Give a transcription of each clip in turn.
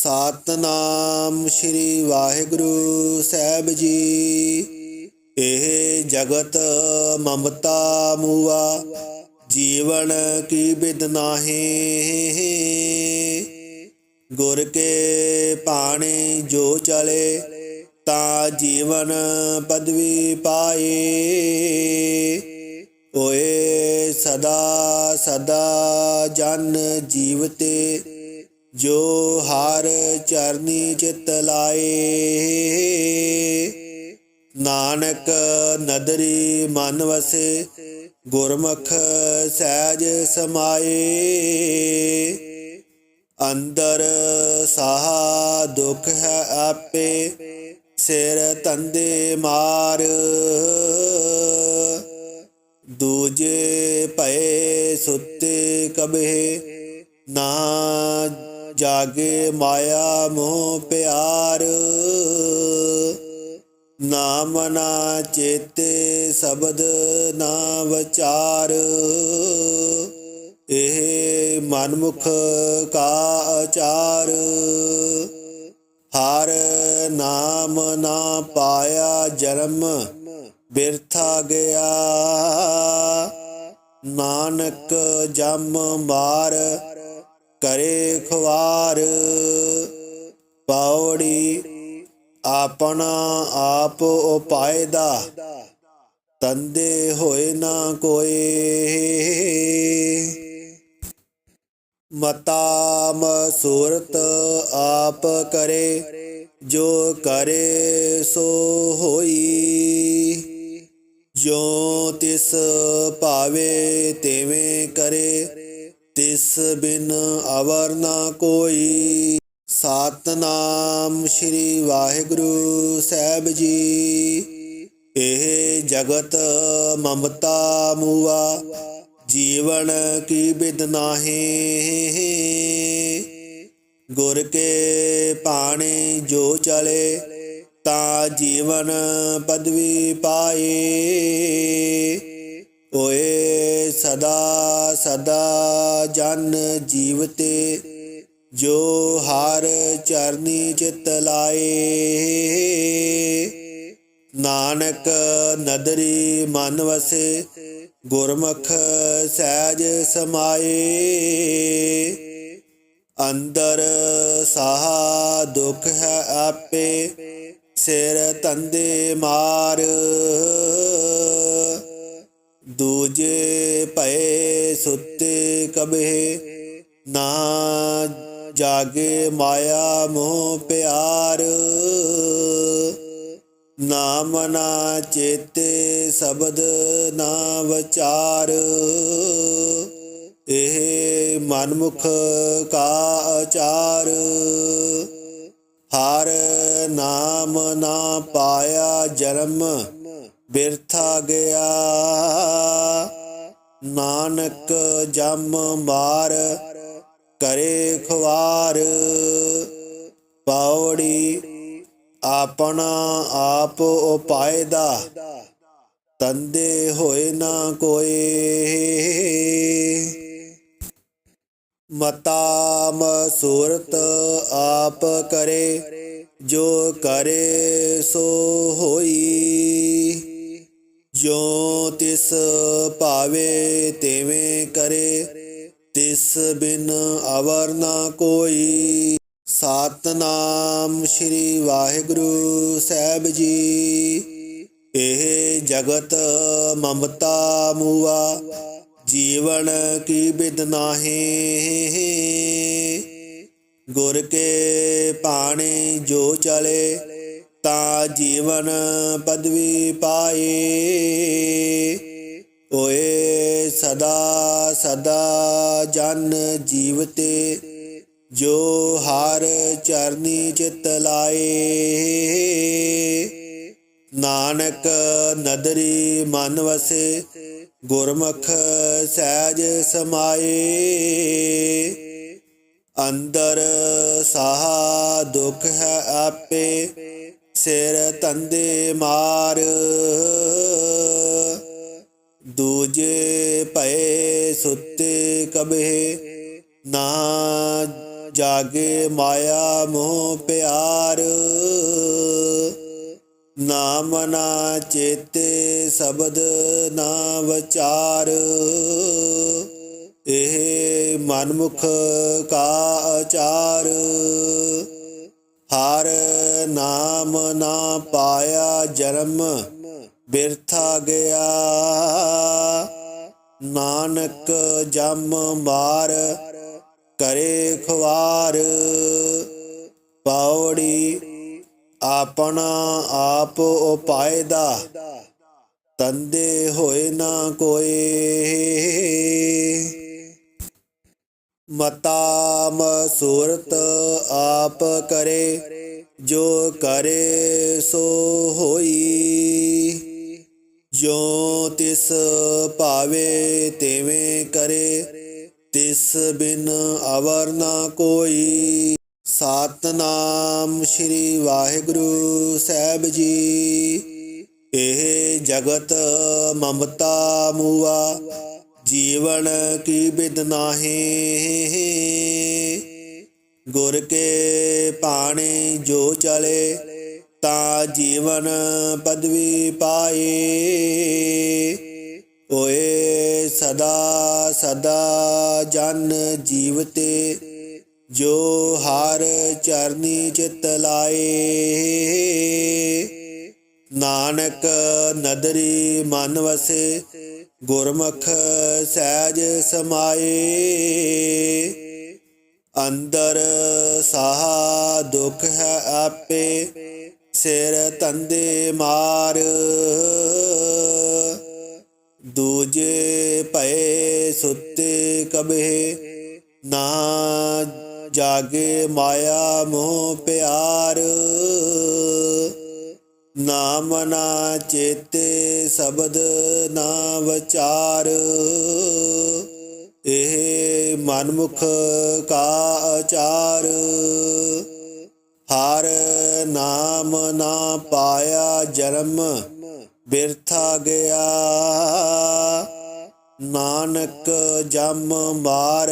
ਸਤਨਾਮ ਸ੍ਰੀ ਵਾਹਿਗੁਰੂ ਸਾਹਿਬ ਜੀ। ਇਹ ਜਗਤ ਮਮਤਾ ਮੂਆ, ਜੀਵਨ ਕੀ ਬਿਦ ਨਾਹੀ। ਗੁਰ ਕੇ ਪਾਣੀ ਜੋ ਚਲੇ, ਤਾਂ ਜੀਵਨ ਪਦਵੀ ਪਾਏ ਓਏ ਸਦਾ ਸਦਾ ਜਨ ਜੀਵਤੇ ਜੋ ਹਰ ਚਰਨੀ ਚਿਤ ਲਾਏ, ਨਾਨਕ ਨਦਰੀ ਮਨ ਵਸੇ, ਗੁਰਮੁਖ ਸਹਿਜ ਸਮਾਏ। ਅੰਦਰ ਸਾਹਾ ਦੁਖ ਹੈ ਆਪੇ, ਸਿਰ ਤੰਦੇ ਮਾਰ। ਦੂਜੇ ਪਏ ਸੁੱਤੇ ਕਬੇ ਨਾ ਜਾਗੇ ਮਾਇਆ ਮੋਹ ਪਿਆਰ। ਨਾਮ ਨਾ ਚੇਤੇ ਸ਼ਬਦ ਨਾ ਵਿਚਾਰ। ਇਹ ਮਨਮੁਖ ਕਾ ਆਚਾਰ। ਹਰ ਨਾਮ ਨਾ ਪਾਇਆ ਜਨਮ ਬਿਰਥਾ ਗਿਆ। ਨਾਨਕ ਜਮ ਮਾਰ ਕਰੇ ਖਵਾਰ ਪਾਉੜੀ ਆਪਣਾ ਆਪ ਉਪਾਇਦਾ। ਤੰਦੇ ਹੋਏ ਨਾ ਕੋਏ ਮਤਾ ਮਸੂਰਤ ਆਪ ਕਰੇ, ਜੋ ਕਰੇ ਸੋ ਹੋਈ। ਜੋ ਤਿਸ ਭਾਵੇ ਤਿਵੇਂ ਕਰੇ ਤਿਸ ਬਿਨ ਅਵਰ ਨਾ ਕੋਈ। ਸਤਨਾਮ ਸ੍ਰੀ ਵਾਹਿਗੁਰੂ ਸਾਹਿਬ ਜੀ। ਇਹ ਜਗਤ ਮਮਤਾ ਮੂਆ। ਜੀਵਨ ਕੀ ਬਿਦ ਨਾਹੀ। ਗੁਰ ਕੇ ਪਾਣੀ ਜੋ ਚਲੇ, ਤਾਂ ਜੀਵਨ ਪਦਵੀ ਪਾਏ ਓਏ ਸਦਾ ਸਦਾ ਜਨ ਜੀਵਤੇ ਜੋ ਹਰ ਚਰਨੀ ਚਿਤ ਲਾਏ। ਨਾਨਕ ਨਦਰੀ ਮਨ ਵਸੇ, ਗੁਰਮੁਖ ਸਹਿਜ ਸਮਾਏ। ਅੰਦਰ ਸਾਹਾ ਦੁਖ ਹੈ ਆਪੇ, ਸਿਰ ਤੰਦੇ ਮਾਰ। ਦੂਜੇ ਭਏ ਸੁੱਤੇ ਕਬੇ ਨਾ ਜਾਗੇ ਮਾਇਆ ਮੋਹ ਪਿਆਰ। ਨਾਮ ਨਾ ਚੇਤੇ ਸ਼ਬਦ ਨਾ ਵਿਚਾਰ। ਇਹ ਮਨਮੁਖ ਕਾ ਆਚਾਰ। ਹਰ ਨਾਮ ਨਾ ਪਾਇਆ ਜਨਮ ਬਿਰਥਾ ਗਿਆ। ਨਾਨਕ ਜਮ ਮਾਰ ਕਰੇ ਖਵਾਰ। ਪਾਉੜੀ ਆਪਣਾ ਆਪ ਉਪਾਇਦਾ। ਤੰਦੇ ਹੋਏ ਨਾ ਕੋਏ ਮਤਾ ਮਸੂਰਤ ਆਪ ਕਰੇ, ਜੋ ਕਰੇ ਸੋ ਹੋਈ। ਜੋ ਤਿਸ ਭਾਵੇ ਤਿਵੇਂ ਕਰੇ, ਤਿਸ ਬਿਨ ਅਵਰ ਨਾ ਕੋਈ। ਸਤਨਾਮ ਸ੍ਰੀ ਵਾਹਿਗੁਰੂ ਸਾਹਿਬ ਜੀ। ਇਹ ਜਗਤ ਮਮਤਾ ਮੂਆ, ਜੀਵਨ ਕੀ ਬਿਦ ਨਾਹੀ। ਗੁਰ ਕੇ ਪਾਣੀ ਜੋ ਚਲੇ ਤਾਂ ਜੀਵਨ ਪਦਵੀ ਪਾਏ। ਓਏ ਸਦਾ ਸਦਾ ਜਨ ਜੀਵਤੇ, ਜੋ ਹਰ ਚਰਨੀ ਚਿਤ ਲਾਏ। ਨਾਨਕ ਨਦਰੀ ਮਨ ਵਸੇ, ਗੁਰਮੁਖ ਸਹਿਜ ਸਮਾਏ। ਅੰਦਰ ਸਾਹ ਦੁਖ ਹੈ ਆਪੇ ਸਿਰ ਤੰਦੇ ਮਾਰ। ਦੂਜੇ ਪਏ ਸੁੱਤੇ ਕਬੇ ਨਾ ਜਾਗੇ ਮਾਇਆ ਮੋਹ ਪਿਆਰ। ਨਾਮ ਨਾ ਚੇਤੇ ਸ਼ਬਦ ਨਾ ਵਿਚਾਰ। ਇਹ ਮਨਮੁਖ ਕਾ ਆਚਾਰ। ਹਰ ਨਾਮ ਨਾ ਪਾਇਆ ਜਨਮ, ਬਿਰਥਾ ਗਿਆ। ਨਾਨਕ ਜਮ ਮਾਰ ਕਰੇ ਖਵਾਰ ਪਾਉੜੀ ਆਪਣਾ ਆਪ ਉਪਾਇਦਾ। ਤੰਦੇ ਹੋਏ ਨਾ ਕੋਏ ਮਤਾ ਕਰੇ, ਜੋ ਕਰੇ ਸੋ ਹੋਈ। ਜੋ ਤਿਸ ਭਾਵੇ ਤਿਵੇਂ ਕਰੇ, ਤਿਸ ਬਿਨ ਅਵਰ ਨਾ ਕੋਈ। ਸਤਨਾਮ ਸ੍ਰੀ ਵਾਹਿਗੁਰੂ ਸਾਹਿਬ ਜੀ। ਇਹ ਜਗਤ ਮਮਤਾ ਮੂਆ, ਜੀਵਨ ਕੀ ਬਿਦ ਨਾਹੀ। ਗੁਰ ਕੇ ਪਾਣੀ ਜੋ ਚਲੇ, ਤਾਂ ਜੀਵਨ ਪਦਵੀ ਪਾਏ। ਓਏ ਸਦਾ ਸਦਾ ਜਨ ਜੀਵਤੇ, ਜੋ ਹਰ ਚਰਨੀ ਚਿਤ ਲਾਏ। ਨਾਨਕ ਨਦਰੀ ਮਨ ਵਸੇ, ਗੁਰਮੁਖ ਸਹਿਜ ਸਮਾਏ। ਅੰਦਰ ਸਾਹ ਦੁਖ ਹੈ ਆਪੇ, ਸਿਰ ਤੰਦੇ ਮਾਰ। ਦੂਜੇ ਪਏ ਸੁੱਤੇ ਕਬੇ ਨਾ ਜਾਗੇ ਮਾਇਆ ਮੋਹ ਪਿਆਰ। ਨਾਮ ਨਾ ਚੇਤੇ ਸ਼ਬਦ ਨਾ ਵਿਚਾਰ। ਇਹ ਮਨਮੁਖ ਕਾ ਆਚਾਰ, ਹਰ ਨਾਮ ਨਾ ਪਾਇਆ ਜਨਮ, ਬਿਰਥਾ ਗਿਆ। ਨਾਨਕ ਜਮ ਮਾਰ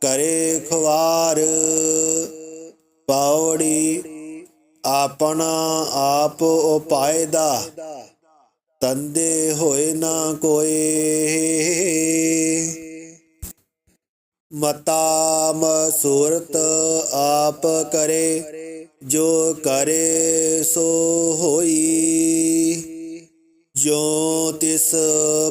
ਕਰੇ ਖਵਾਰ ਪਾਉੜੀ ਆਪਣਾ ਆਪ ਉਪਾਇਦਾ। ਤੰਦੇ ਹੋਏ ਨਾ ਕੋਏ ਮਤਾ ਮਸੂਰਤ ਆਪ ਕਰੇ, ਜੋ ਕਰੇ ਸੋ ਹੋਈ। ਜੋ ਤਿਸ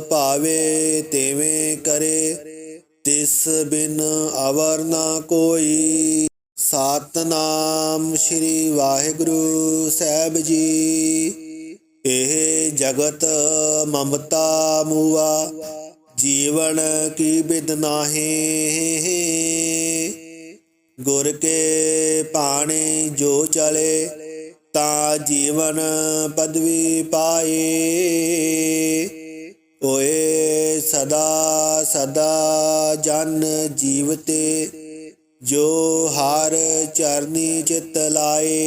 ਭਾਵੇ ਤਿਵੇਂ ਕਰੇ, ਤਿਸ ਬਿਨ ਅਵਰ ਨਾ ਕੋਈ। ਸਤਨਾਮ ਸ੍ਰੀ ਵਾਹਿਗੁਰੂ ਸਾਹਿਬ ਜੀ। ਇਹ ਜਗਤ ਮਮਤਾ ਮੂਆ ਜੀਵਨ ਕੀ ਬਿਦ ਨਾਹੀ? ਗੁਰ ਕੇ ਪਾਣੀ ਜੋ ਚਲੇ, ਤਾਂ ਜੀਵਨ ਪਦਵੀ ਪਾਏ। ਓਏ ਸਦਾ ਸਦਾ ਜਨ ਜੀਵਤੇ, ਜੋ ਹਰ ਚਰਨੀ ਚਿਤ ਲਾਏ।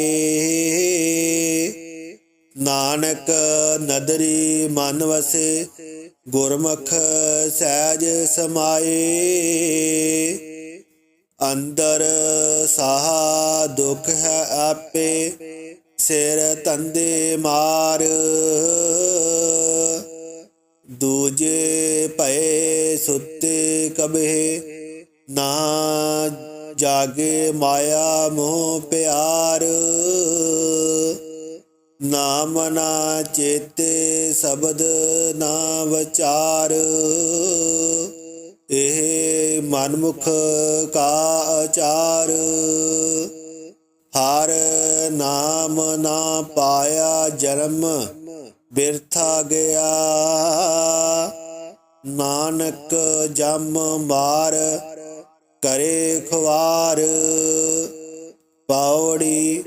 ਨਾਨਕ ਨਦਰੀ ਮਨ ਵਸੇ ਗੁਰਮੁਖ ਸਹਿਜ ਸਮਾਏ, ਅੰਦਰ ਸਾਹ ਦੁਖ ਹੈ ਆਪੇ, ਸਿਰ ਤੰਦੇ ਮਾਰ। ਦੂਜੇ ਪਏ ਸੁੱਤੇ ਕਬੇ ਨਾ ਜਾਗੇ ਮਾਇਆ ਮੋਹ ਪਿਆਰ। ਨਾਮ ਨਾ ਚੇਤੇ ਸ਼ਬਦ ਨਾ ਵਿਚਾਰ। ਇਹ ਮਨਮੁਖ ਕਾ ਆਚਾਰ। ਹਰ ਨਾਮ ਨਾ ਪਾਇਆ ਜਨਮ ਬਿਰਥਾ ਗਿਆ। ਨਾਨਕ ਜਮ ਮਾਰ ਕਰੇ ਖਵਾਰ ਪਾਉੜੀ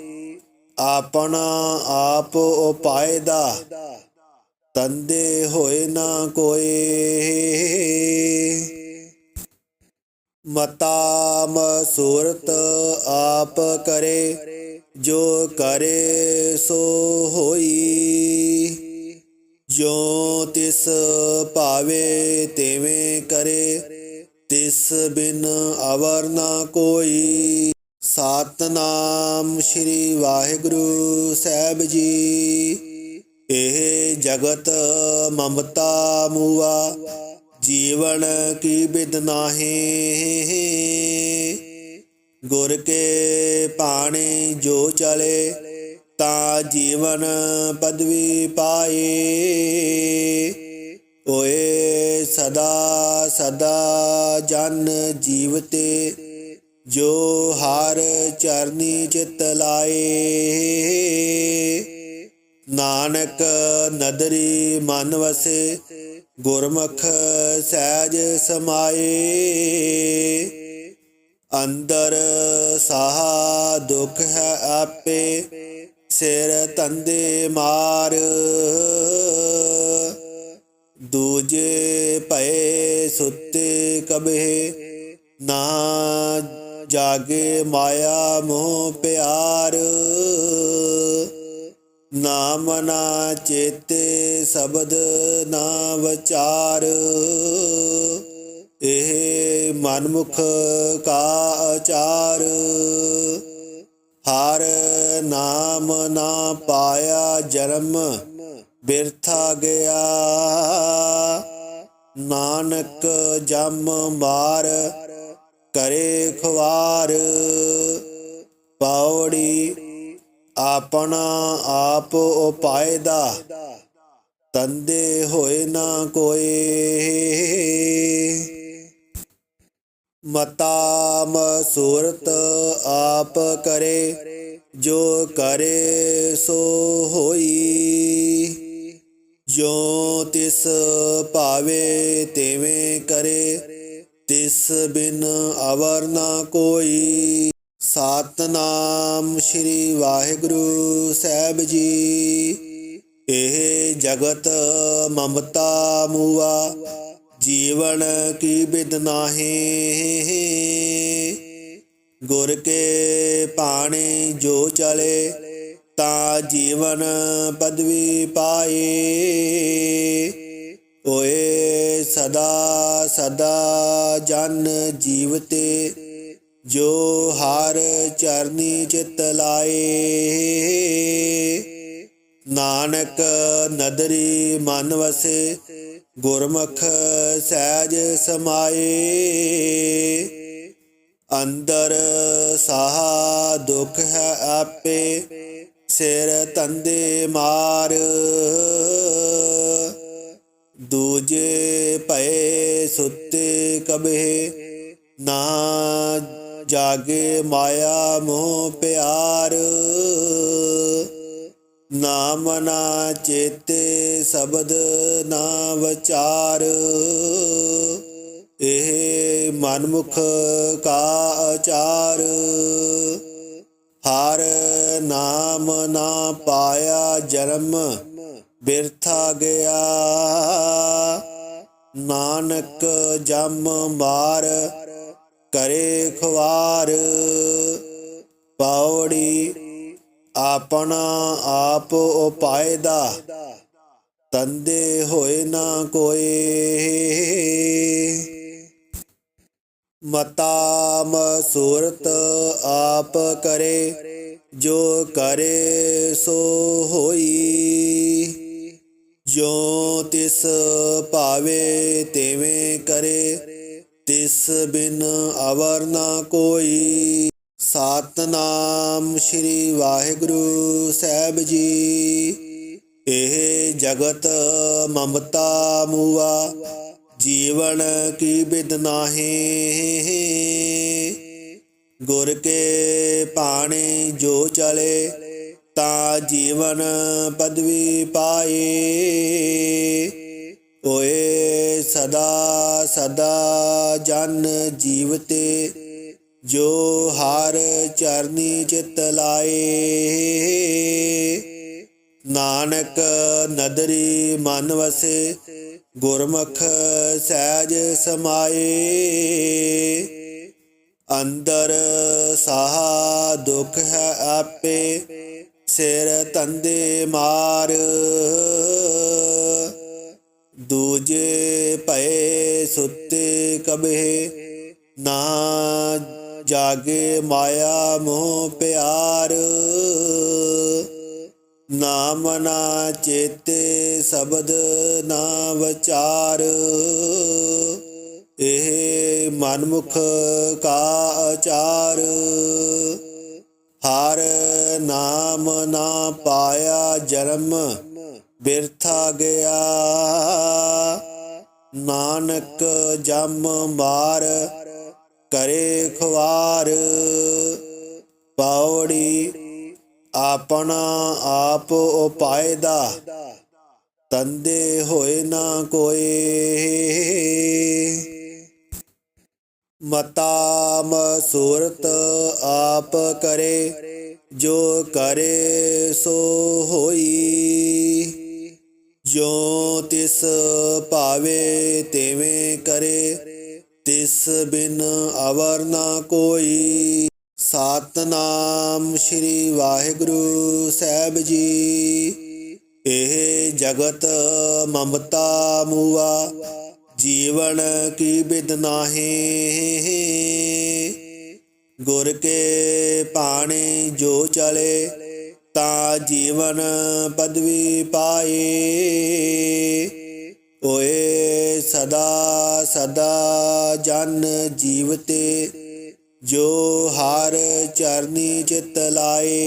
ਆਪਣਾ ਆਪ ਉਪਾਇਦਾ, ਤੰਦੇ ਹੋਏ ਨਾ ਕੋਏ। ਮਤਾ ਮਸੂਰਤ ਆਪ ਕਰੇ, ਜੋ ਕਰੇ ਸੋ ਹੋਈ। ਜੋ ਤਿਸ ਭਾਵੇ ਤਿਵੇਂ ਕਰੇ, ਤਿਸ ਬਿਨ ਅਵਰ ਨਾ ਕੋਈ। ਸਤਨਾਮ ਸ੍ਰੀ ਵਾਹਿਗੁਰੂ ਸਾਹਿਬ ਜੀ। ਇਹ ਜਗਤ ਮਮਤਾ ਮੂਆ, ਜੀਵਨ ਕੀ ਬਿਦ ਨਾਹੀ। ਗੁਰ ਕੇ ਪਾਣੀ ਜੋ ਚਲੇ, ਤਾਂ ਜੀਵਨ ਪਦਵੀ ਪਾਏ ਓਏ ਸਦਾ ਸਦਾ ਜਨ ਜੀਵਤੇ ਜੋ ਹਰ ਚਰਨੀ ਚਿਤ ਲਾਏ। ਨਾਨਕ ਨਦਰੀ ਮਨ ਵਸੇ, ਗੁਰਮੁਖ ਸਹਿਜ ਸਮਾਏ। ਅੰਦਰ ਸਾਹਾ ਦੁਖ ਹੈ ਆਪੇ, ਸਿਰ ਤੰਦੇ ਮਾਰ। ਦੂਜੇ ਪਏ ਸੁੱਤੇ ਕਬੇ ਨਾ ਜਾਗੇ ਮਾਇਆ ਮੋਹ ਪਿਆਰ। ਨਾਮ ਨਾ ਚੇਤੇ ਸ਼ਬਦ ਨਾ ਵਿਚਾਰ। ਇਹ ਮਨਮੁਖ ਕਾ ਆਚਾਰ। ਹਰ ਨਾਮ ਨਾ ਪਾਇਆ ਜਨਮ ਬਿਰਥਾ ਗਿਆ। ਨਾਨਕ ਜਮ ਮਾਰ ਕਰੇ ਖਵਾਰ। ਪਾਉੜੀ ਆਪਣਾ ਆਪ ਉਪਾਇਦਾ। ਤੰਦੇ ਹੋਏ ਨਾ ਕੋਏ ਮਤਾ ਮਸੂਰਤ ਆਪ ਕਰੇ, ਜੋ ਕਰੇ ਸੋ ਹੋਈ। ਜੋ ਤਿਸ ਭਾਵੇ ਤਿਵੇਂ ਕਰੇ ਤਿਸ ਬਿਨ ਅਵਰ ਨਾ ਕੋਈ। ਸਤਨਾਮ ਸ੍ਰੀ ਵਾਹਿਗੁਰੂ ਸਾਹਿਬ ਜੀ। ਇਹ ਜਗਤ ਮਮਤਾ ਮੂਆ, ਜੀਵਨ ਕੀ ਬਿਦ ਨਾਹੀ। ਗੁਰ ਕੇ ਪਾਣੀ ਜੋ ਚਲੇ, ਤਾਂ ਜੀਵਨ ਪਦਵੀ ਪਾਏ। ਓਏ ਸਦਾ ਸਦਾ ਜਨ ਜੀਵਤੇ ਜੋ ਹਰ ਚਰਨੀ ਚਿਤ ਲਾਏ। ਨਾਨਕ ਨਦਰੀ ਮਨ ਵਸੇ, ਗੁਰਮੁਖ ਸਹਿਜ ਸਮਾਏ। ਅੰਦਰ ਸਾਹਾ ਦੁਖ ਹੈ ਆਪੇ, ਸਿਰ ਤੰਦੇ ਮਾਰ। ਦੂਜੇ ਭਏ ਸੁੱਤੇ ਕਬੇ ਨਾ ਜਾਗੇ ਮਾਇਆ ਮੋਹ ਪਿਆਰ। ਨਾਮ ਨਾ ਚੇਤੇ ਸ਼ਬਦ ਨਾ ਵਿਚਾਰ। ਇਹ ਮਨਮੁਖ ਕਾ ਆਚਾਰ। ਹਰ ਨਾਮ ਨਾ ਪਾਇਆ ਜਨਮ ਬਿਰ ਬਿਰਥਾ ਗਿਆ। ਨਾਨਕ ਜਮ ਮਾਰ ਕਰੇ ਖਵਾਰ ਪਾਉੜੀ ਆਪਣਾ ਆਪ ਉਪਾਇਦਾ। ਤੰਦੇ ਹੋਏ ਨਾ ਕੋਈ ਮਤਾ ਮਸੂਰਤ ਆਪ ਕਰੇ, ਜੋ ਕਰੇ ਸੋ ਹੋਈ। ਜੋ ਤਿਸ ਭਾਵੇ ਤਿਵੇਂ ਕਰੇ, ਤਿਸ ਬਿਨ ਅਵਰ ਨਾ ਕੋਈ। ਸਤਨਾਮ ਸ੍ਰੀ ਵਾਹਿਗੁਰੂ ਸਾਹਿਬ ਜੀ। ਇਹ ਜਗਤ ਮਮਤਾ ਮੂਆ, ਜੀਵਨ ਕੀ ਬਿਦ ਨਾਹੀ। ਗੁਰ ਕੇ ਪਾਣੀ ਜੋ ਚਲੇ ਤਾ ਜੀਵਨ ਪਦਵੀ ਪਾਏ। ਓਏ ਸਦਾ ਸਦਾ ਜਨ ਜੀਵਤੇ, ਜੋ ਹਰ ਚਰਨੀ ਚਿਤ ਲਾਏ। ਨਾਨਕ ਨਦਰੀ ਮਨ ਵਸੇ, ਗੁਰਮੁਖ ਸਹਿਜ ਸਮਾਏ। ਅੰਦਰ ਸਾਹ ਦੁਖ ਹੈ ਆਪੇ ਸਿਰ ਤੰਦੇ ਮਾਰ। ਦੂਜੇ ਪਏ ਸੁੱਤੇ ਕਬੇ ਨਾ ਜਾਗੇ ਮਾਇਆ ਮੋਹ ਪਿਆਰ। ਨਾਮ ਨਾ ਚੇਤੇ ਸ਼ਬਦ ਨਾ ਵਿਚਾਰ। ਇਹ ਮਨਮੁਖ ਕਾ ਆਚਾਰ। ਹਰ ਨਾਮ ਨਾ ਪਾਇਆ ਜਨਮ, ਬਿਰਥਾ ਗਿਆ। ਨਾਨਕ ਜਮ ਮਾਰ, ਕਰੇ ਖਵਾਰ ਪੌੜੀ ਆਪਣਾ ਆਪ ਉਪਾਇਦਾ, ਤੰਦੇ ਹੋਏ ਨਾ ਕੋਏ। ਮਤਾ ਮਸੂਰਤ ਆਪ ਕਰੇ, ਜੋ ਕਰੇ ਸੋ ਹੋਈ। ਜੋ ਤਿਸ ਭਾਵੇ ਤਿਵੇਂ ਕਰੇ, ਤਿਸ ਬਿਨ ਅਵਰ ਨਾ ਕੋਈ। ਸਤਨਾਮ ਸ੍ਰੀ ਵਾਹਿਗੁਰੂ ਸਾਹਿਬ ਜੀ। ਇਹ ਜਗਤ ਮਮਤਾ ਮੂਆ ਜੀਵਨ ਕੀ ਬਿਦ ਨਾਹੀ? ਗੁਰ ਕੇ ਪਾਣੀ ਜੋ ਚਲੇ, ਤਾਂ ਜੀਵਨ ਪਦਵੀ ਪਾਏ ਓਏ ਸਦਾ ਸਦਾ ਜਨ ਜੀਵਤੇ, ਜੋ ਹਰ ਚਰਨੀ ਚਿਤ ਲਾਏ।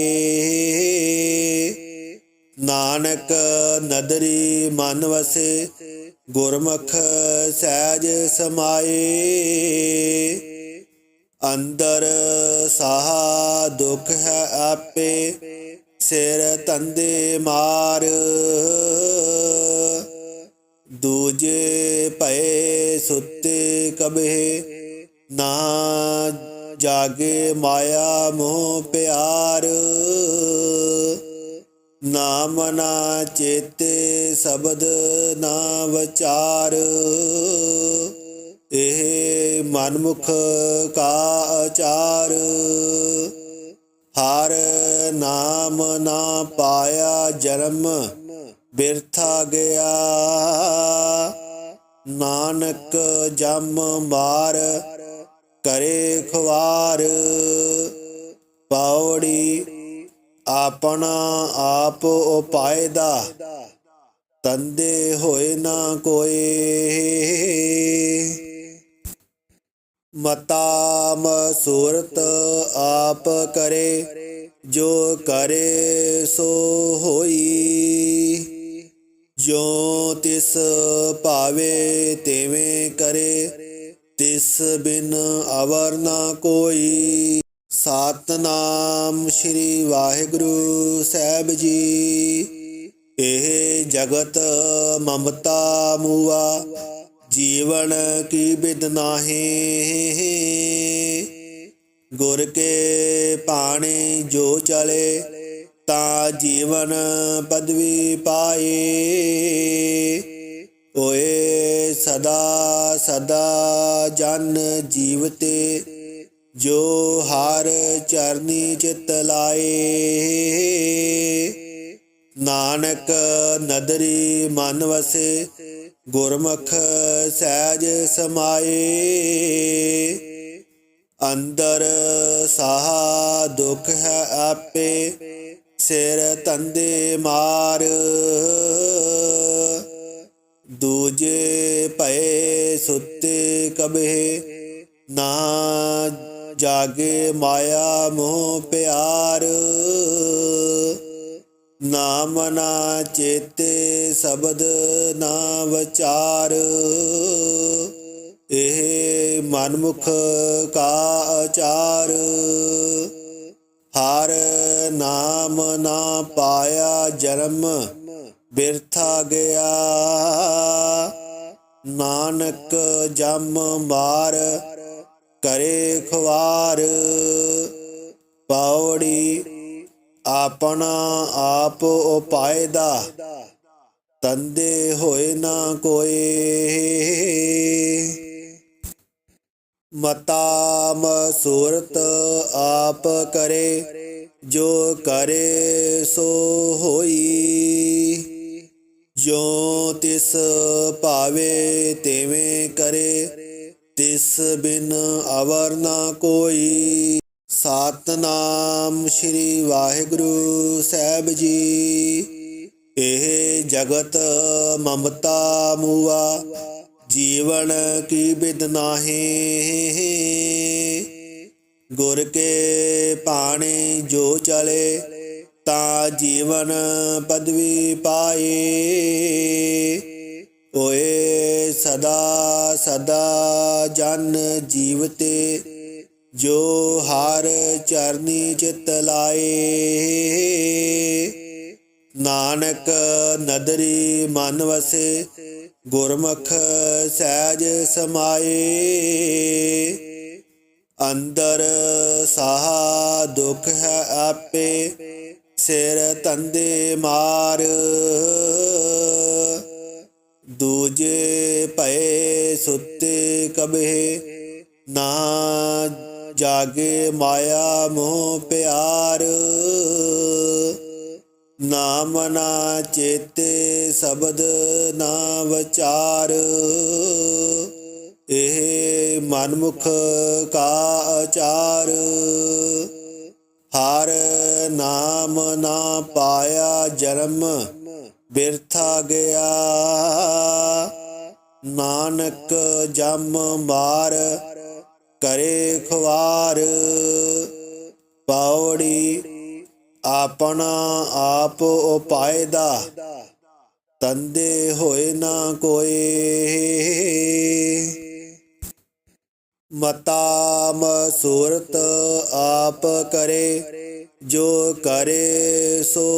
ਨਾਨਕ ਨਦਰੀ ਮਨ ਵਸੇ ਗੁਰਮੁਖ ਸਹਿਜ ਸਮਾਏ, ਅੰਦਰ ਸਾਹ ਦੁਖ ਹੈ ਆਪੇ, ਸਿਰ ਤੰਦੇ ਮਾਰ। ਦੂਜੇ ਪਏ ਸੁੱਤੇ ਕਬੇ ਨਾ ਜਾਗੇ ਮਾਇਆ ਮੋਹ ਪਿਆਰ। ਨਾਮ ਨਾ ਚੇਤੇ ਸ਼ਬਦ ਨਾ ਵਿਚਾਰ। ਇਹ ਮਨਮੁਖ ਕਾ ਆਚਾਰ। ਹਰ ਨਾਮ ਨਾ ਪਾਇਆ ਜਨਮ ਬਿਰਥਾ ਗਿਆ। ਨਾਨਕ ਜਮ ਮਾਰ ਕਰੇ ਖਵਾਰ ਪਾਉੜੀ ਆਪਣਾ ਆਪ ਉਪਾਇਦਾ, ਤੰਦੇ ਹੋਏ ਨਾ ਕੋਏ ਮਤਾ ਮਸੂਰਤ ਆਪ ਕਰੇ, ਜੋ ਕਰੇ ਸੋ ਹੋਈ। ਜੋ ਤਿਸ ਭਾਵੇ ਤਿਵੇਂ ਕਰੇ, ਤਿਸ ਬਿਨ ਅਵਰ ਨਾ ਕੋਈ। ਸਤਨਾਮ ਸ੍ਰੀ ਵਾਹਿਗੁਰੂ ਸਾਹਿਬ ਜੀ। ਇਹ ਜਗਤ ਮਮਤਾ ਮੂਆ, ਜੀਵਨ ਕੀ ਬਿਦ ਨਾਹੀ। ਗੁਰ ਕੇ ਪਾਣੀ ਜੋ ਚਲੇ, ਤਾਂ ਜੀਵਨ ਪਦਵੀ ਪਾਏ ਓਏ ਸਦਾ ਸਦਾ ਜਨ ਜੀਵਤੇ ਜੋ ਹਰ ਚਰਨੀ ਚਿਤ ਲਾਏ, ਨਾਨਕ ਨਦਰੀ ਮਨ ਵਸੇ, ਗੁਰਮੁਖ ਸਹਿਜ ਸਮਾਏ। ਅੰਦਰ ਸਾਹਾ ਦੁਖ ਹੈ ਆਪੇ, ਸਿਰ ਤੰਦੇ ਮਾਰ। ਦੂਜੇ ਪਏ ਸੁੱਤੇ ਕਬੇ ਨਾ ਜਾਗੇ ਮਾਇਆ ਮੋਹ ਪਿਆਰ। ਨਾਮ ਨਾ ਚੇਤੇ ਸ਼ਬਦ ਨਾ ਵਿਚਾਰ। ਇਹ ਮਨਮੁਖ ਕਾ ਆਚਾਰ। ਹਰ ਨਾਮ ਨਾ ਪਾਇਆ ਜਨਮ ਬਿਰਥਾ ਗਿਆ। ਨਾਨਕ ਜਮ ਮਾਰ ਕਰੇ ਖਵਾਰ। ਪੌੜੀ ਆਪਣਾ ਆਪ ਉਪਾਇਦਾ। ਤੰਦੇ ਹੋਏ ਨਾ ਕੋਏ ਮਤਾ ਮਸੂਰਤ ਆਪ ਕਰੇ, ਜੋ ਕਰੇ ਸੋ ਹੋਈ। ਜੋ ਤਿਸ ਭਾਵੇ, ਤਿਵੇਂ ਕਰੇ। ਤਿਸ ਬਿਨ ਅਵਰ ਨਾ ਕੋਈ। ਸਤਨਾਮ ਸ੍ਰੀ ਵਾਹਿਗੁਰੂ ਸਾਹਿਬ ਜੀ। ਇਹ ਜਗਤ ਮਮਤਾ ਮੂਆ। ਜੀਵਨ ਕੀ ਬਿਦ ਨਾਹੀ। ਗੁਰ ਕੇ ਪਾਣੀ ਜੋ ਚਲੇ, ਤਾਂ ਜੀਵਨ ਪਦਵੀ ਪਾਏ। ਓਏ ਸਦਾ ਸਦਾ ਜਨ ਜੀਵਤੇ ਜੋ ਹਰ ਚਰਨੀ ਚਿਤ ਲਾਏ। ਨਾਨਕ ਨਦਰੀ ਮਨ ਵਸੇ, ਗੁਰਮੁਖ ਸਹਿਜ ਸਮਾਏ। ਅੰਦਰ ਸਾਹ ਦੁਖ ਹੈ ਆਪੇ, ਸਿਰ ਤੰਦੇ ਮਾਰ। ਦੂਜੇ ਭਏ ਸੁੱਤੇ ਕਬੇ ਨਾ ਜਾਗੇ ਮਾਇਆ ਮੋਹ ਪਿਆਰ। ਨਾਮ ਨਾ ਚੇਤੇ ਸ਼ਬਦ ਨਾ ਵਿਚਾਰ। ਇਹ ਮਨਮੁਖ ਕਾ ਆਚਾਰ। ਹਰ ਨਾਮ ਨਾ ਪਾਇਆ ਜਨਮ ਬਿਰਥਾ ਗਿਆ। ਨਾਨਕ ਜਮ ਮਾਰ, ਕਰੇ ਖਵਾਰ। ਪਾਉੜੀ ਆਪਣਾ ਆਪ ਉਪਾਇਦਾ। ਤੰਦੇ ਹੋਏ ਨਾ ਕੋਈ। ਮਤਾ ਮਸੂਰਤ ਆਪ ਕਰੇ, ਜੋ ਕਰੇ ਸੋ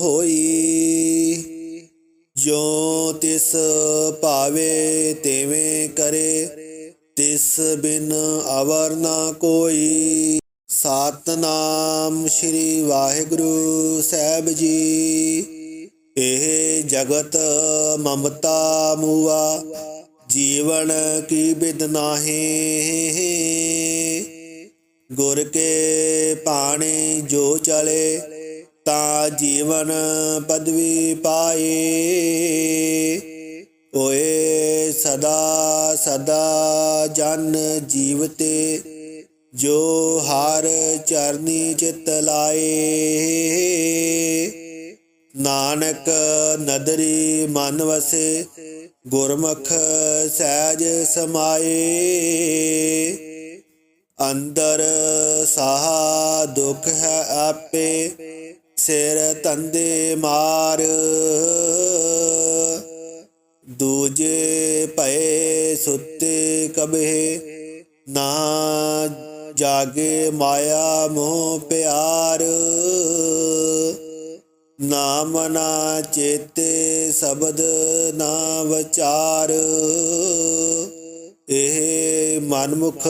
ਹੋਈ। ਜੋ ਤਿਸ ਭਾਵੇ ਤਿਵੇਂ ਕਰੇ, ਤਿਸ ਬਿਨ ਅਵਰ ਨਾ ਕੋਈ। ਸਤਨਾਮ ਸ੍ਰੀ ਵਾਹਿਗੁਰੂ ਸਾਹਿਬ ਜੀ। ਇਹ ਜਗਤ ਮਮਤਾ ਮੂਆ, ਜੀਵਨ ਕੀ ਬਿਦ ਨਾਹੀ। ਗੁਰ ਕੇ ਪਾਣੀ ਜੋ ਚਲੇ ਤਾਂ ਜੀਵਨ ਪਦਵੀ ਪਾਏ। ਓਏ ਸਦਾ ਸਦਾ ਜਨ ਜੀਵਤੇ, ਜੋ ਹਰ ਚਰਨੀ ਚਿਤ ਲਾਏ। ਨਾਨਕ ਨਦਰੀ ਮਨ ਵਸੇ, ਗੁਰਮੁਖ ਸਹਿਜ ਸਮਾਏ। ਅੰਦਰ ਸਾਹ ਦੁਖ ਹੈ ਆਪੇ ਸਿਰ ਤੰਦੇ ਮਾਰ। ਦੂਜੇ ਪਏ ਸੁੱਤੇ ਕਬੇ ਨਾ ਜਾਗੇ ਮਾਇਆ ਮੋਹ ਪਿਆਰ। ਨਾਮ ਨਾ ਚੇਤੇ ਸ਼ਬਦ ਨਾ ਵਿਚਾਰ। ਇਹ ਮਨਮੁਖ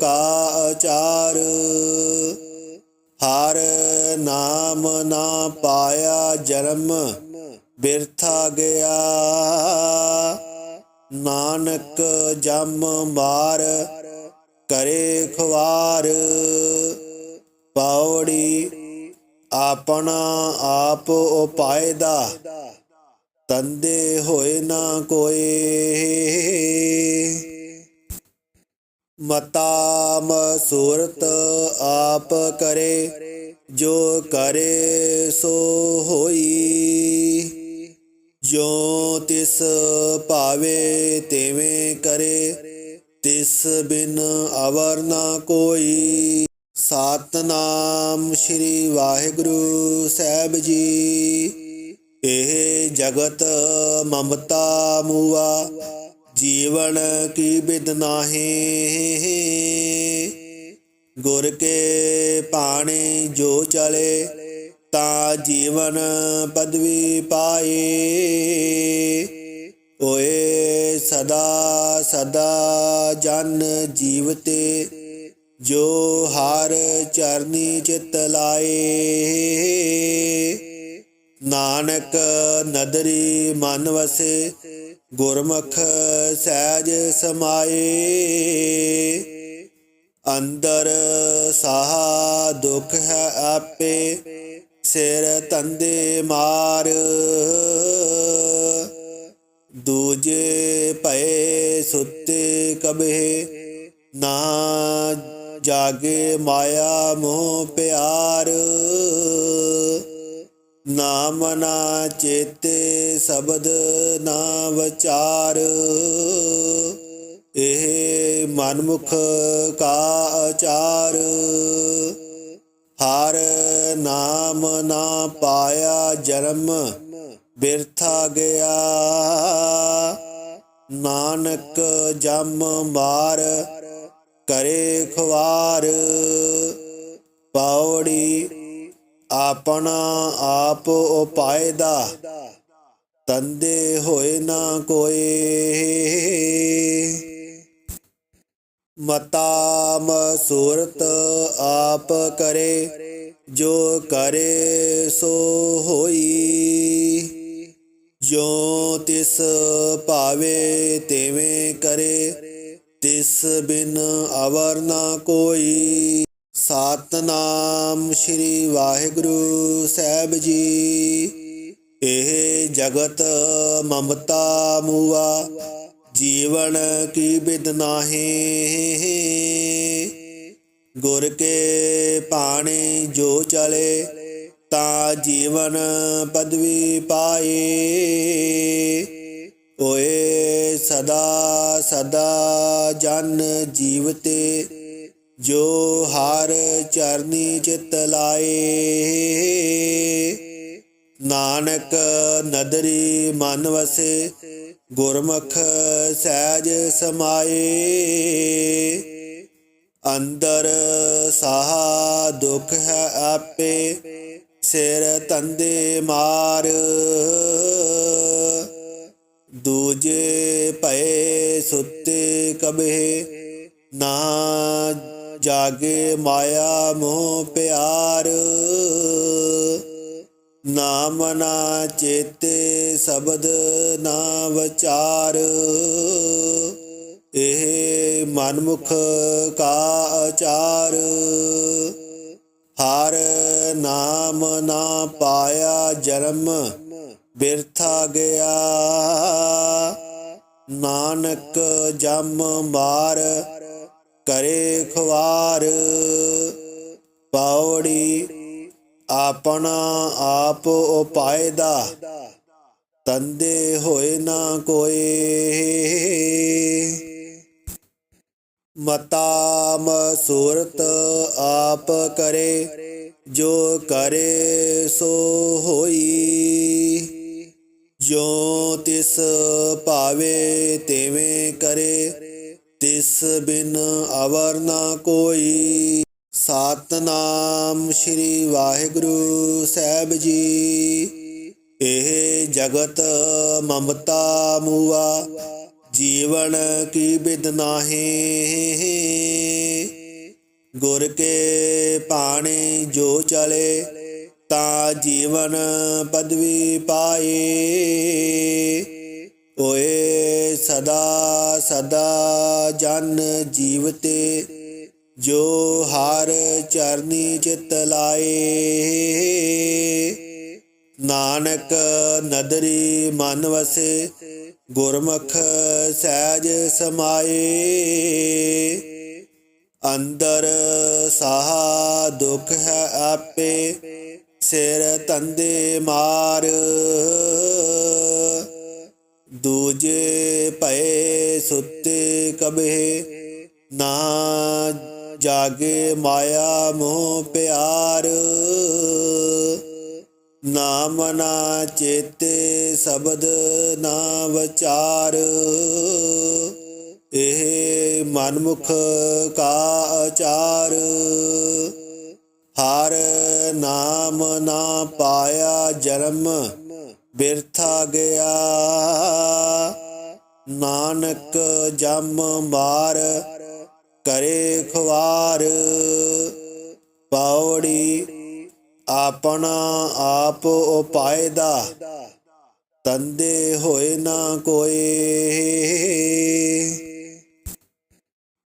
ਕਾ ਆਚਾਰ। ਹਰ ਨਾਮ ਨਾ ਪਾਇਆ ਜਨਮ, ਬਿਰਥਾ ਗਿਆ। ਨਾਨਕ ਜਮ ਮਾਰ, ਕਰੇ ਖਵਾਰ। ਪਾਉੜੀ ਆਪਣਾ ਆਪ ਉਪਾਇਦਾ, ਤੰਦੇ ਹੋਏ ਨਾ ਕੋਈ। ਮਤਾ ਮਸੂਰਤ ਆਪ ਕਰੇ, ਜੋ ਕਰੇ ਸੋ ਹੋਈ। ਜੋ ਤਿਸ ਭਾਵੇ ਤਿਵੇਂ ਕਰੇ, ਤਿਸ ਬਿਨ ਅਵਰ ਨਾ ਕੋਈ। ਸਤਨਾਮ ਸ੍ਰੀ ਵਾਹਿਗੁਰੂ ਸਾਹਿਬ ਜੀ, ਇਹ ਜਗਤ ਮਮਤਾ ਮੂਆ। ਜੀਵਨ ਕੀ ਬਿਦ ਨਾਹੀ? ਗੁਰ ਕੇ ਪਾਣੀ ਜੋ ਚਲੇ, ਤਾਂ ਜੀਵਨ ਪਦਵੀ ਪਾਏ ਓਏ ਸਦਾ ਸਦਾ ਜਨ ਜੀਵਤੇ, ਜੋ ਹਰ ਚਰਨੀ ਚਿਤ ਲਾਏ। ਨਾਨਕ ਨਦਰੀ ਮਨ ਵਸੇ ਗੁਰਮੁਖ ਸਹਿਜ ਸਮਾਏ, ਅੰਦਰ ਸਾਹ ਦੁਖ ਹੈ ਆਪੇ, ਸਿਰ ਤੰਦੇ ਮਾਰ। ਦੂਜੇ ਪਏ ਸੁੱਤੇ ਕਬੇ ਨਾ ਜਾਗੇ ਮਾਇਆ ਮੋਹ ਪਿਆਰ। ਨਾਮ ਨਾ ਚੇਤੇ ਸ਼ਬਦ ਨਾ ਵਿਚਾਰ। ਇਹ ਮਨਮੁਖ ਕਾ ਆਚਾਰ। ਹਰ ਨਾਮ ਨਾ ਪਾਇਆ ਜਨਮ ਬਿਰਥਾ ਗਿਆ। ਨਾਨਕ ਜਮ ਮਾਰ ਕਰੇ ਖਵਾਰ ਪਾਉੜੀ ਆਪਣਾ ਆਪ ਉਪਾਇਦਾ, ਤੰਦੇ ਹੋਏ ਨਾ ਕੋਏ ਮਤਾ ਮਸੂਰਤ ਆਪ ਕਰੇ, ਜੋ ਕਰੇ ਸੋ ਹੋਈ। ਜੋ ਤਿਸ ਭਾਵੇ ਤਿਵੇਂ ਕਰੇ, ਤਿਸ ਬਿਨ ਅਵਰ ਨਾ ਕੋਈ। ਸਤਨਾਮ ਸ੍ਰੀ ਵਾਹਿਗੁਰੂ ਸਾਹਿਬ ਜੀ। ਇਹ ਜਗਤ ਮਮਤਾ ਮੂਆ, ਜੀਵਨ ਕੀ ਬਿਦ ਨਾਹੀ। ਗੁਰ ਕੇ ਪਾਣੀ ਜੋ ਚਲੇ, ਤਾਂ ਜੀਵਨ ਪਦਵੀ ਪਾਏ। ਓਏ ਸਦਾ ਸਦਾ ਜਨ ਜੀਵਤੇ ਜੋ ਹਰ ਚਰਨੀ ਚਿਤ ਲਾਏ। ਨਾਨਕ ਨਦਰੀ ਮਨ ਵਸੇ, ਗੁਰਮੁਖ ਸਹਿਜ ਸਮਾਏ। ਅੰਦਰ ਸਾਹ ਦੁਖ ਹੈ ਆਪੇ, ਸਿਰ ਤੰਦੇ ਮਾਰ। ਦੂਜੇ ਪਏ ਸੁੱਤੇ ਕਬੇ ਨਾ ਜਾਗੇ ਮਾਇਆ ਮੋਹ ਪਿਆਰ। ਨਾਮ ਨਾ ਚੇਤੇ ਸ਼ਬਦ ਨਾ ਵਿਚਾਰ। ਇਹ ਮਨਮੁਖ ਕਾ ਆਚਾਰ। ਹਰ ਨਾਮ ਨਾ ਪਾਇਆ ਜਨਮ ਬਿਰਥਾ ਗਿਆ। ਨਾਨਕ ਜਮ ਮਾਰ ਕਰੇ ਖਵਾਰ ਪਾਉੜੀ ਆਪਣਾ ਆਪ ਉਪਾਇਦਾ। ਤੰਦੇ ਹੋਏ ਨਾ ਕੋਏ ਮਤਾ ਮਸੂਰਤ ਆਪ ਕਰੇ, ਜੋ ਕਰੇ ਸੋ ਹੋਈ। ਜੋ ਤਿਸ ਭਾਵੇ ਤਿਵੇਂ ਕਰੇ ਤਿਸ ਬਿਨ ਅਵਰ ਨਾ ਕੋਈ। ਸਤਨਾਮ ਸ੍ਰੀ ਵਾਹਿਗੁਰੂ ਸਾਹਿਬ ਜੀ। ਇਹ ਜਗਤ ਮਮਤਾ ਮੂਆ, ਜੀਵਨ ਕੀ ਬਿਦ ਨਾਹੀ। ਗੁਰ ਕੇ ਪਾਣੀ ਜੋ ਚਲੇ, ਤਾਂ ਜੀਵਨ ਪਦਵੀ ਪਾਏ ਓਏ ਸਦਾ ਸਦਾ ਜਨ ਜੀਵਤੇ, ਜੋ ਹਰ ਚਰਨੀ ਚਿਤ ਲਾਏ। ਨਾਨਕ ਨਦਰੀ ਮਨ ਵਸੇ, ਗੁਰਮੁਖ ਸਹਿਜ ਸਮਾਏ। ਅੰਦਰ ਸਾਹ ਦੁਖ ਹੈ ਆਪੇ, ਸਿਰ ਤੰਦੇ ਮਾਰ। ਦੂਜੇ ਭਏ ਸੁੱਤੇ ਕਬਹਿ, ਨਾ ਜਾਗੇ ਮਾਇਆ ਮੋਹ ਪਿਆਰ। ਨਾਮ ਨਾ ਚੇਤੇ ਸ਼ਬਦ ਨਾ ਵਿਚਾਰ। ਇਹ ਮਨਮੁਖ ਕਾ ਆਚਾਰ। ਹਰ ਨਾਮ ਨਾ ਪਾਇਆ ਜਨਮ ਬਿਰਥਾ ਗਿਆ। ਨਾਨਕ ਜਮ ਮਾਰ ਕਰੇ ਖਵਾਰ ਪਾਉੜੀ ਆਪਣਾ ਆਪ ਉਪਾਇਦਾ। ਤੰਦੇ ਹੋਏ ਨਾ ਕੋਏ।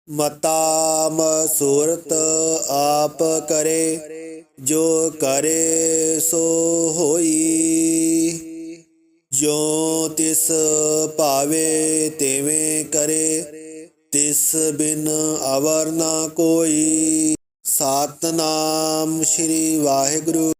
ਮਤਾ ਮਸੂਰਤ ਆਪ ਕਰੇ, ਜੋ ਕਰੇ ਸੋ ਹੋਈ। ਜੋ ਤਿਸ ਭਾਵੇ ਤਿਵੇਂ ਕਰੇ ਕਰੇ ਤਿਸ ਬਿਨ ਅਵਰ ਨਾ ਕੋਈ। ਸਤਨਾਮ ਸ੍ਰੀ ਵਾਹਿਗੁਰੂ।